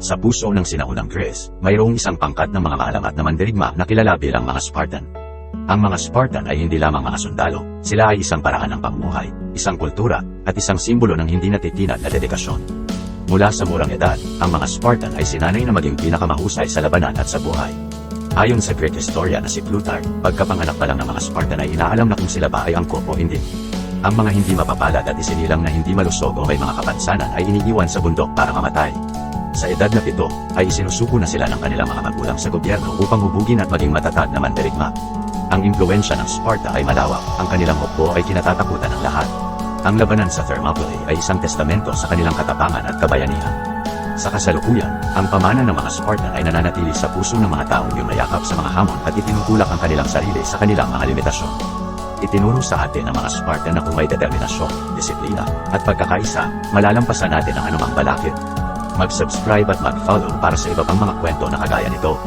Sa puso ng sinaunang Greece, mayroong isang pangkat ng mga maalamat na mandirigma na kilala bilang mga Spartan. Ang mga Spartan ay hindi lamang mga sundalo, sila ay isang paraan ng pamumuhay, isang kultura, at isang simbolo ng hindi natitinag na dedikasyon. Mula sa murang edad, ang mga Spartan ay sinanay na maging pinakamahusay sa labanan at sa buhay. Ayon sa Greek historian na si Plutarch, pagkapanganak pa lang ng mga Spartan ay inaalam na kung sila ba ay angkop o hindi. Ang mga hindi mapapalad at isinilang na hindi malusog o may mga kapansanan ay iniiwan sa bundok para mamatay. Sa edad na pito, ay isinusuko na sila ng kanilang mga magulang sa gobyerno upang hubugin at maging matatag na mandirigma. Ang impluensya ng Sparta ay malawak, ang kanilang hukbo ay kinatatakutan ng lahat. Ang labanan sa Thermopylae ay isang testamento sa kanilang katapangan at kabayanihan. Sa kasalukuyan, ang pamana ng mga Spartan ay nananatili sa puso ng mga taong yumayakap sa mga hamon at itinutulak ang kanilang sarili sa kanilang mga limitasyon. Itinuro sa atin ng mga Spartan na kung may determinasyon, disiplina, at pagkakaisa, malalampasan natin ang anumang balakid. Mag-subscribe at mag-follow para sa iba pang mga kwento na kagaya nito.